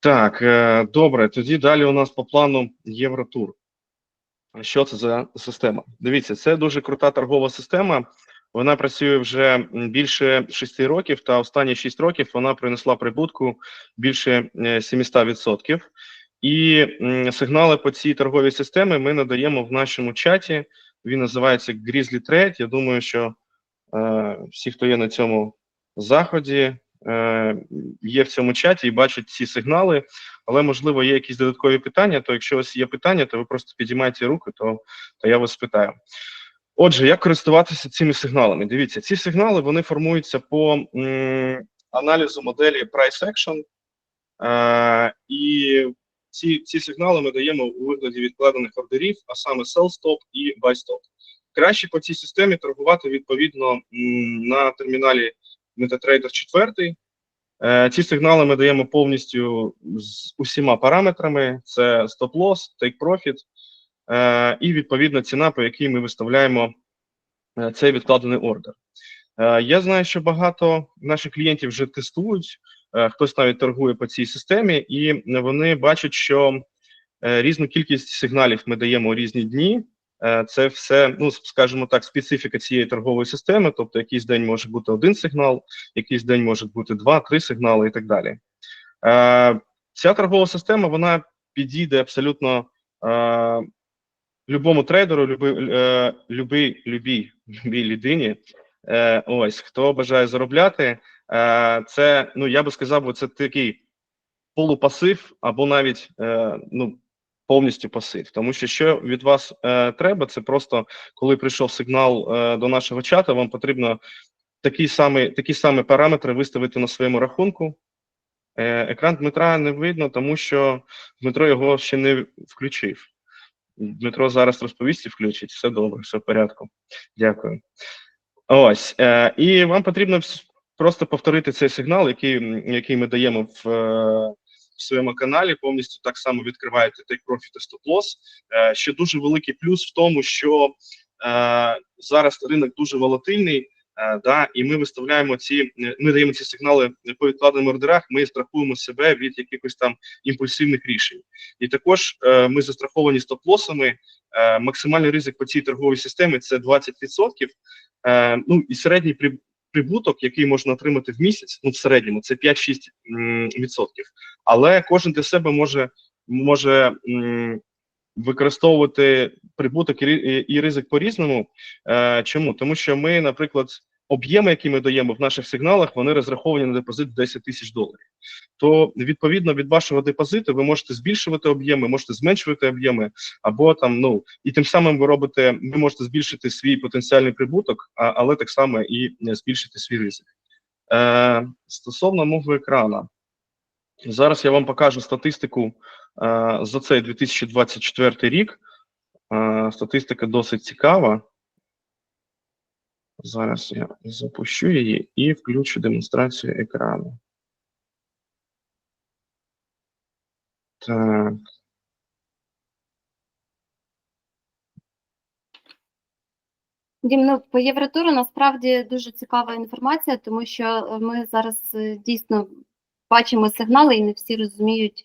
Так, е, добре. Тоді далі у нас по плану Євротур. Що це за система? Дивіться, це дуже крута торгова система. Вона працює вже більше 6 років, та останні 6 років вона принесла прибутку більше е, 700%. І сигнали по цій торговій системі ми надаємо в нашому чаті. Він називається Grizzly Trade. Я думаю, що е, всі, хто є на цьому заході, е, є в цьому чаті і бачать ці сигнали. Але можливо є якісь додаткові питання. То якщо у вас є питання, то ви просто підіймайте руку, то, то я вас спитаю. Отже, як користуватися цими сигналами? Дивіться, ці сигнали вони формуються по аналізу моделі Price Action, е, і ці, ці сигнали ми даємо у вигляді відкладених ордерів, а саме Sell Stop і Buy Stop. Краще по цій системі торгувати відповідно на терміналі MetaTrader 4. Е, ці сигнали ми даємо повністю з усіма параметрами: це Take Profit е, і відповідна ціна, по якій ми виставляємо е, цей відкладений ордер. Я знаю, що багато наших клієнтів вже тестують, хтось навіть торгує по цій системі, і вони бачать, що різну кількість сигналів ми даємо у різні дні. Е, Це все, ну скажімо так, специфіка цієї торгової системи. Тобто, якийсь день може бути один сигнал, якийсь день може бути два, три сигнали і так далі. Е, Ця торгова система вона підійде абсолютно е, любому трейдеру, е, любій, людині. Ось хто бажає заробляти. Це ну я би сказав, це такий полупасив або навіть ну повністю пасив. Тому що що від вас е, треба, це просто коли прийшов сигнал е, до нашого чату, вам потрібно такі самі, такі самі параметри виставити на своєму рахунку. Е, екран Дмитра не видно, тому що Дмитро його ще не включив. Дмитро зараз розповість і включить. Все добре, все в порядку. Дякую. Ось. Е, і вам потрібно просто повторити цей сигнал, який, який ми даємо в, е, в своєму каналі. Повністю так само відкриваєте Take Profit і Stop Loss. Е, ще дуже великий плюс в тому, що е, зараз ринок дуже волатильний. Е, да, і ми виставляємо ці, е, ми даємо ці сигнали по відкладеним ордерах. Ми страхуємо себе від якихось там імпульсивних рішень. І також е, ми застраховані стоп-лосами. Е, максимальний ризик по цій торговій системі це 20%. Е, ну і середній прибуток, який можна отримати в місяць, ну в середньому це 5-6 відсотків. Але кожен для себе може, може використовувати прибуток і, ризик по-різному. Е, чому? Тому що ми, наприклад, об'єми, які ми даємо в наших сигналах, вони розраховані на депозит 10 тисяч доларів. То відповідно від вашого депозиту ви можете збільшувати об'єми, можете зменшувати об'єми, або там ну і тим самим ви робите, ви можете збільшити свій потенціальний прибуток, а, але так само і е, збільшити свій ризик. Е, стосовно мого екрана, зараз я вам покажу статистику е, за цей 2024 рік. Е, статистика досить цікава. Зараз я запущу її і включу демонстрацію екрану. Так. Дім, ну, по Євротуру насправді дуже цікава інформація, тому що е, ми зараз е, дійсно бачимо сигнали і не всі розуміють,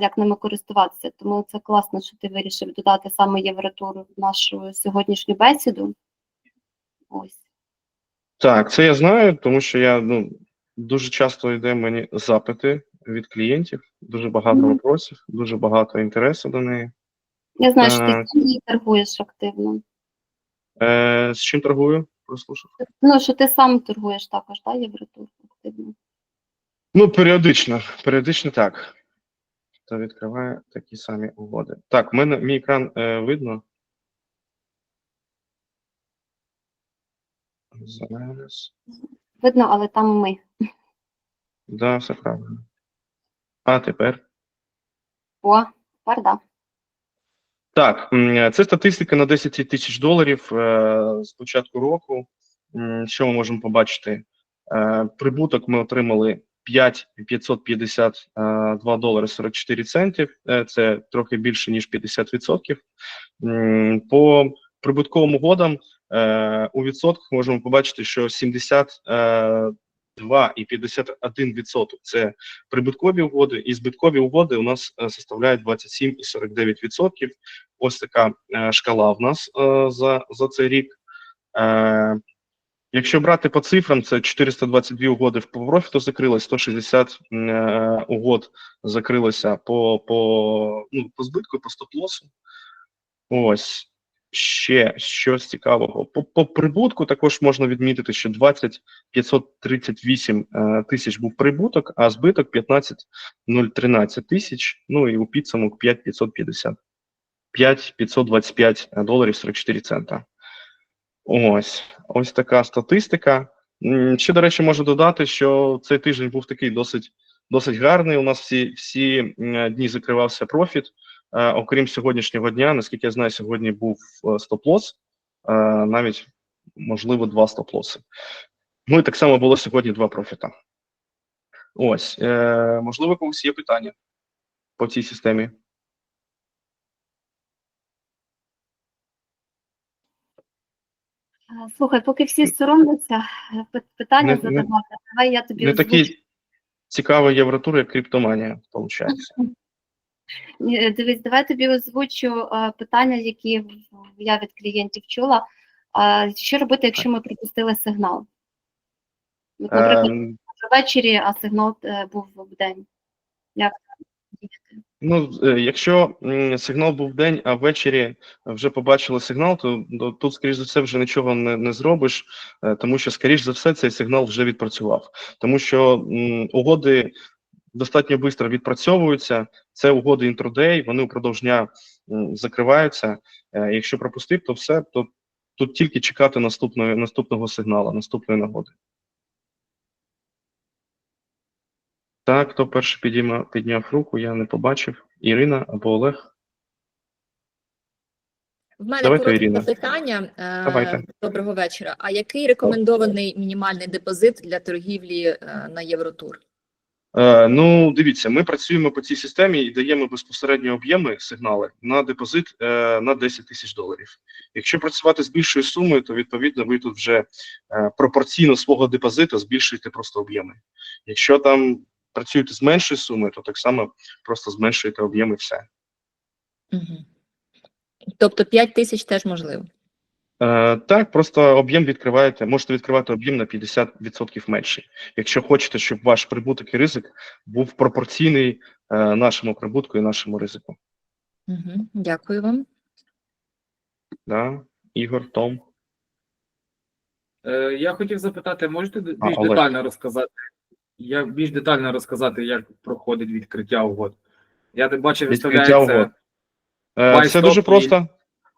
як ними користуватися. Тому це класно, що ти вирішив додати саме Євротур в нашу сьогоднішню бесіду. Ось. Так, це я знаю, тому що я ну дуже часто йде мені запити від клієнтів, дуже багато Мгм. вопросів, дуже багато інтересу до неї. Я знаю, що ти Так. сам її торгуєш активно. Е, з чим торгую? Прослушав. Ну, що ти сам торгуєш також, так, Євротур активно. Ну, періодично, періодично так. Та відкриває такі самі угоди. Так, в мене мій екран е, видно. Зараз. Видно, але там ми. Да, все правильно. А тепер. О, тепер да. Так, це статистика на 10 тисяч доларів е, з початку року. Що ми можемо побачити? Е, Прибуток ми отримали 5 552 долари 44 центів. Е, Це трохи більше ніж 50%. По прибутковим угодам е, у відсотках можемо побачити, що 70 е, 2 і 51% – це прибуткові угоди, і збиткові угоди у нас е, составляють 27 і 49%. Ось така е, шкала в нас е, за, за цей рік. Е, Якщо брати по цифрам, це 422 угоди по профіту закрилось, 160 е, угод закрилося по, по, ну, по збитку, по стоп-лосу. Ось ще щось цікавого. По, по прибутку також можна відмітити, що 20 538 е, тисяч був прибуток, а збиток 15 013 тисяч. Ну і у підсумок 5 550. 5 525 доларів 44 цента. Ось, ось така статистика. Ще, до речі, можу додати, що цей тиждень був такий досить, досить гарний. У нас всі, всі дні закривався профіт. Е, окрім сьогоднішнього дня, наскільки я знаю, сьогодні був е, стоп-лос, е, навіть можливо два стоп-лоси. Ну і так само було сьогодні два профіта. Ось, можливо, когось є питання по цій системі. Слухай, поки всі соромляться питання задавати, давай я тобі Не такий цікавий євротур, як криптоманія, виходить. Е, Дивись, давай тобі озвучу питання, які я від клієнтів чула. Що робити, якщо ми пропустили сигнал? Наприклад, Ем, ввечері, а сигнал е, був в день. Як? Ну, е, якщо сигнал був день, а ввечері вже побачили сигнал, то, тут, скоріш за все, вже нічого не, не зробиш, тому що, скоріш за все, цей сигнал вже відпрацював. Тому що м, угоди достатньо швидко відпрацьовуються. Це угоди інтродей, вони упродовж дня закриваються. Е, Якщо пропустив, то все, то тут тільки чекати наступної, наступного сигналу, наступної нагоди. Так, хто перший підійма, підняв руку, я не побачив. Ірина або Олег. В мене Давайте, коротке Ірина. запитання. Е, Давайте. Доброго вечора. А який рекомендований мінімальний депозит для торгівлі е, на Євротур? Е, ну, дивіться, ми працюємо по цій системі і даємо безпосередньо об'єми сигнали на депозит е, на 10 тисяч доларів. Якщо працювати з більшою сумою, то відповідно ви тут вже е, пропорційно свого депозиту збільшуєте просто об'єми. Якщо там працюєте з меншою сумою, то так само просто зменшуєте об'єми все. Угу. Тобто 5 тисяч теж можливо. Е, так, просто об'єм відкриваєте, можете відкривати об'єм на 50% менший. Якщо хочете, щоб ваш прибуток і ризик був пропорційний е, нашому прибутку і нашому ризику. Угу. Дякую вам. Да? Ігор, Том. Е, Я хотів запитати, можете А, більш Олег. детально розказати, як більш детально розказати, як проходить відкриття угод? Я бачив, Відкриття виставляється. угод. Е, дуже і- просто.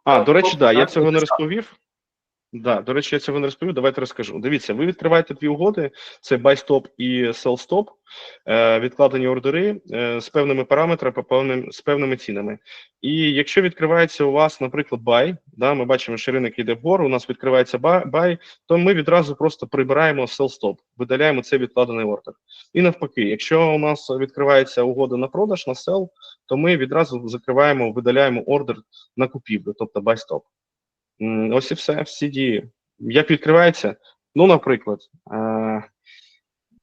А, до речі, да, я цього не розповів. Да, до речі, я цього не розповів. Давайте розкажу. Дивіться, ви відкриваєте дві угоди: це buy stop і sell stop, е, відкладені ордери е, з певними параметрами, з певними цінами. І якщо відкривається у вас, наприклад, buy, да, ми бачимо, що ринок йде вгору, у нас відкривається buy, то ми відразу просто прибираємо sell stop, видаляємо цей відкладений ордер. І навпаки, якщо у нас відкривається угода на продаж, на sell, то ми відразу закриваємо, видаляємо ордер на купівлю, тобто buy stop. Ось і все, всі дії. Як відкривається? Ну, наприклад, е,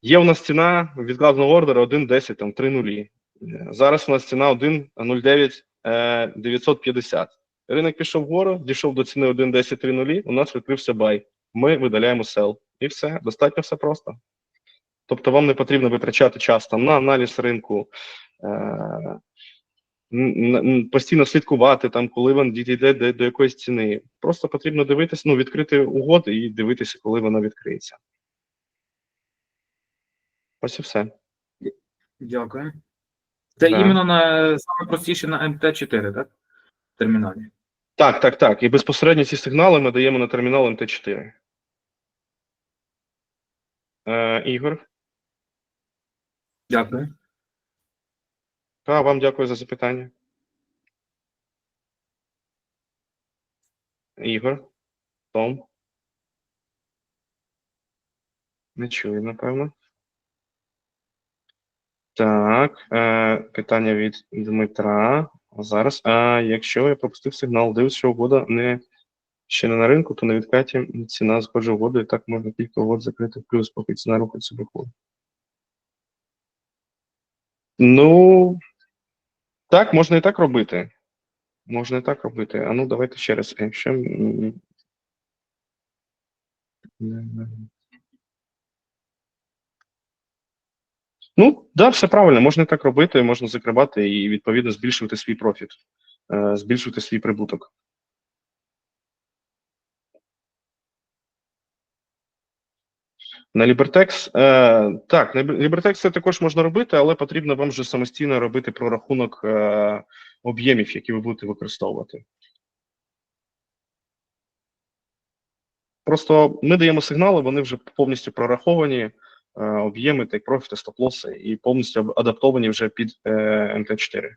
є у нас ціна відкладеного ордера 1.10, там 3 нулі. Е, Зараз у нас ціна 1.09 е, 950. Ринок пішов вгору, дійшов до ціни 1.10 3 нулі, у нас відкрився бай. Ми видаляємо sell. І все, достатньо все просто. Тобто вам не потрібно витрачати час там на аналіз ринку, е, постійно слідкувати, там, коли він дійде до, до якоїсь ціни. Просто потрібно дивитися, ну, відкрити угоди і дивитися, коли вона відкриється. Ось і все. Дякую. Це Да. іменно на саме простіше на МТ4, так? В терміналі. Так, так, так. І безпосередньо ці сигнали ми даємо на термінал МТ4. Е, Ігор, Дякую. Та вам дякую за запитання. Ігор, Том. Не чую, напевно. Так, е, питання від Дмитра. Зараз. А якщо я пропустив сигнал, дивлюсь, що угода не ще не на ринку, то на відкаті ціна схожа угоди, і так можна кілька угод закрити в плюс, поки ціна рухається виходить. Ну, так, можна і так робити. Можна і так робити. А ну, давайте ще раз. Якщо... Ну, Ну, да, все правильно, можна і так робити, можна закривати і відповідно збільшувати свій профіт, е, збільшувати свій прибуток. На Libertex, е, так, на Libertex це також можна робити, але потрібно вам вже самостійно робити прорахунок е, об'ємів, які ви будете використовувати. Просто ми даємо сигнали, вони вже повністю прораховані, е, об'єми, take профіти, стоп-лоси, і повністю адаптовані вже під е, МТ4.